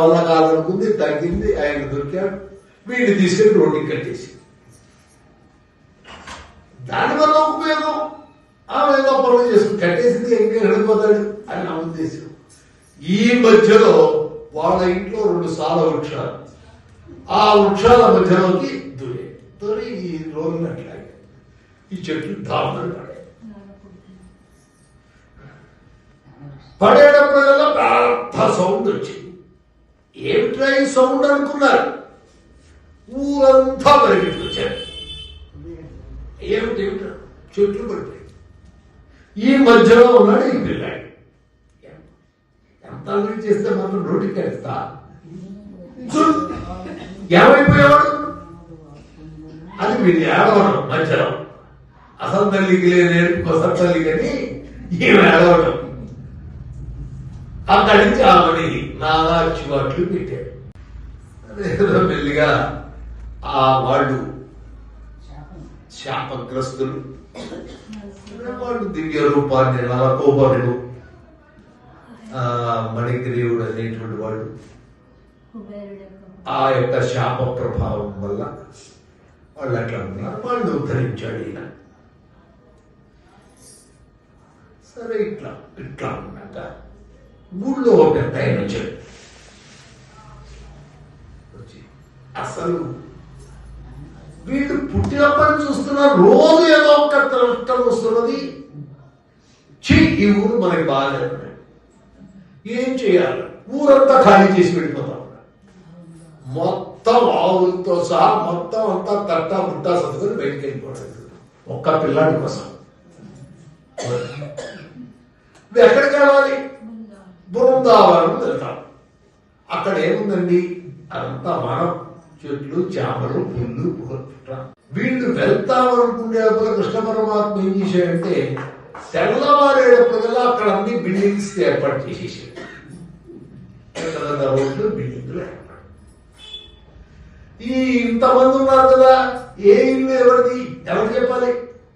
వల్ల కాదనుకుంది తగ్గింది ఆయన దొరికాడు. వీడిని తీసుకెళ్ళి రోడ్డు కట్టేసి దానివల్ల ఉపయోగం. ఆమె ఏదో పనులు చేసుకుని కట్టేసింది ఇంకా వెళ్ళిపోతాడు అని నా ఉద్దేశం. ఈ మధ్యలో వాళ్ళ ఇంట్లో రెండు సాల వృక్షాలు. ఆ వృక్షాల మధ్యలోకి దూరి దూరి ఈ రోజులు ఈ చెట్లు దారుణం పడే పడేటప్పుడల్లా పెద్ద సౌండ్ వచ్చింది. ఏమిట్రా ఈ సౌండ్ అనుకున్నారు? ఊరంతా పరిగెత్తుకు వచ్చారు ఏమిటి ఏమిట్రా? చెట్లు పడిపోయి ఈ మధ్యలో ఉన్నాడు ఈ పిల్లాడు ఎంత? అల్లరి చేస్తే మాత్రం రోడ్డుకి కడతా ఏమైపోయేవాడు? అది మీరు ఏడవడం మధ్యలో. అసలు తల్లికి లేని కొత్త తల్లి కానీ ఈమె ఏడవడం అక్కడి నుంచి ఆమెని నానా చివాట్లు పెట్టాడు అదేదో మెల్లిగా ఆ వాళ్ళు శాపగ్రస్తులు. వాళ్ళు దివ్య రూపాన్ని నలకోబరులు ఆ మణిగ్రీవుడు అనేటువంటి వాళ్ళు. ఆ యొక్క శాప ప్రభావం వల్ల వాళ్ళు అట్లా ఉన్నారు. వాళ్ళు ఉద్ధరించాడు ఈయన. సరే ఇట్లా ఇట్లా ఉన్నాక ఊళ్ళో ఒక పెద్ద ఆయన వచ్చాడు. వచ్చి అసలు వీళ్ళు పుట్టినప్పటి నుంచి చూస్తున్నారు రోజు ఏదో ఒక కష్టం వస్తున్నది. ఛీ ఈ ఊరు మనకి బాగాలేదు ఏం చేయాలి? ఊరంతా ఖాళీ చేసి వెళ్ళిపోతాం. మొత్తం మొత్తం ఆవులతో సహా మొత్తం అంతా తట్టా ముట్టా సర్దుకొని బయటికి వెళ్ళిపోవడం. ఒక్క పిల్లాడి కోసం. నువ్వు ఎక్కడికి వెళ్ళాలి బృందావనం వెళ్తాం. అక్కడ ఏముందండి? అదంతా వనం. చెట్లు చేపలు పుల్లు పుట్ట వీళ్ళు వెళ్తామనుకునేటప్పుడు కృష్ణ పరమాత్మ ఏం చేశాడంటే తెల్లవారేటప్పుడల్లా అక్కడ అన్ని బిల్డింగ్స్ ఏర్పాటు చేసేసాడు. రోడ్లు బిల్డింగ్లు ఏర్పాటు. ఈ ఇంతమంది ఉన్నారు కదా ఏ ఇల్లు ఎవరిది? ఎవరు చెప్పాలి?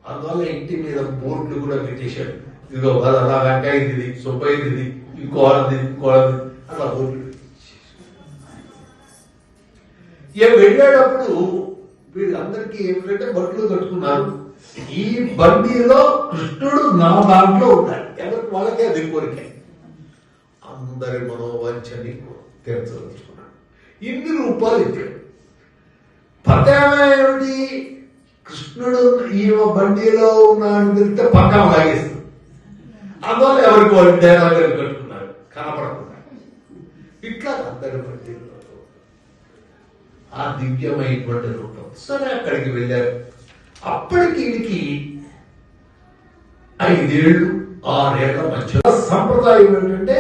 అందువల్ల ఇంటి మీద బోర్డులు కూడా పెట్టేశాడు. ఇదిగో నా వెంకయ్యది సుబ్బయ్యది ఇది ఇంకో వాళ్ళది ఇంకో వాళ్ళది అట్లా బోర్డులు ఇక వెళ్ళేటప్పుడు వీళ్ళందరికీ ఏమిటంటే బట్టలు కట్టుకున్నారు. ఈ బండిలో కృష్ణుడు నా దాంట్లో ఉన్నాడు ఎవరికి? వాళ్ళకే అది కోరిక అందరి మనోవంచని తీర్చదలుచుకున్నాడు ఇన్ని రూపాయలు ఇచ్చాడు. పతామేమిటి కృష్ణుడు ఈ బండిలో ఉన్నాడు తిరిగితే పక్కన లాగేస్తుంది అందువల్ల ఎవరికి వాళ్ళు దేవాలయం కట్టుకున్నారు? కనపడకుండా. ఇట్లా అందరి బండిలో ఆ దివ్యమైనటువంటి రూపం. సరే అక్కడికి వెళ్ళారు. అప్పటికి వీడికి ఐదేళ్ళు ఆరేళ్ళ మధ్య. సంప్రదాయం ఏంటంటే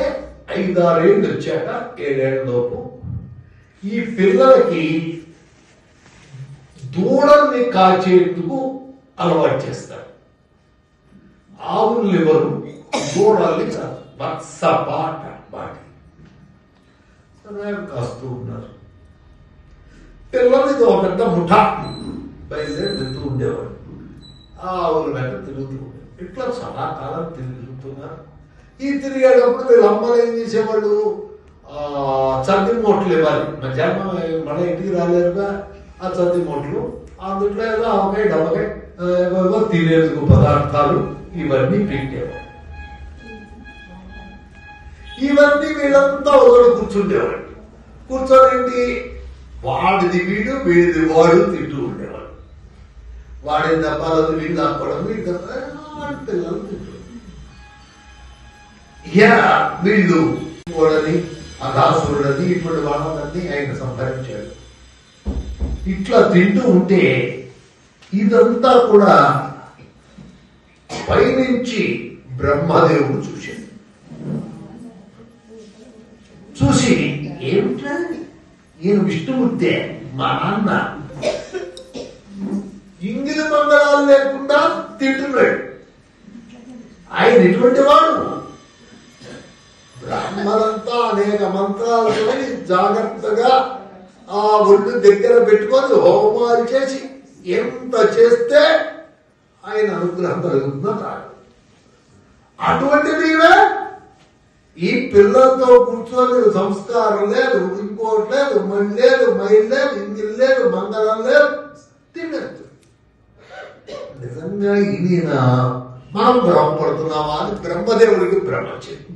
ఐదారేళ్ళు వచ్చాక ఏడేళ్ళ లోపు ఈ పిల్లలకి దూడల్ని కాచేందుకు అలవాటు చేస్తారు. ఆవులు ఎవరు? దూడల్ని కాదు వత్సపాట కాస్తూ ఉన్నారు. పిల్లలది ఒక పెద్ద ముఠా. బయలుదేరి వెళ్తూ ఉండేవాడు. ఆవుల వెంట తిరుగుతూ ఉండేవాడు. ఇట్లా చాలా కాలం తిరుగుతున్నారు. ఈ తిరిగేటప్పుడు వీళ్ళ అమ్మలు ఏం చేసేవాళ్ళు? ఆ చద్ది మూటలు ఇవ్వాలి. మధ్యాహ్నం మన ఇంటికి రాలేరుగా. ఆ చంది మొట్లు అందులో ఏదో ఆవకాయ డబ్బకాయ ఏవేవో తినేందుకు పదార్థాలు ఇవన్నీ పెట్టేవాడు ఇవన్నీ వీళ్ళంతా ఒకడు కూర్చుండేవాడు కూర్చోనేంటి వాడిది వీడు వీడిది వాడు తింటూ ఉండేవాడు వాడి దెబ్బలది వీడు దాక్కోవడం వీడి దెబ్బ వాడి పిల్లలు తింటూ. ఇక వీళ్ళు వాడని అఘాసురుడని ఇటువంటి వాళ్ళని ఆయన సంహరించాడు ఇట్లా తింటూ ఉంటే ఇదంతా కూడా పైనుంచి బ్రహ్మదేవుడు చూశాడు. చూసి ఏమిట్రా నేను విష్ణుమూర్తే మా నాన్న. ఇంగిలి మంగళాలు లేకుండా తింటున్నాడు. ఆయన ఎటువంటి వాడు? బ్రాహ్మణంతా అనేక మంత్రాలతో జాగ్రత్తగా ఆ ఒడ్డు దగ్గర పెట్టుకొని హోమాలు చేసి ఎంత చేస్తే ఆయన అనుగ్రహం కలుగుతుందో కాదు అటువంటి నీవే ఈ పిల్లలతో కూర్చొని సంస్కారం లేదు ఇంకోటి లేదు మణి లేదు మైలు లేదు ఇంగిల్ లేదు మంగళం లేదు నిజంగా ఇది మనం భ్రమపడుతున్నావా అని బ్రహ్మదేవుడికి భ్రమ వచ్చింది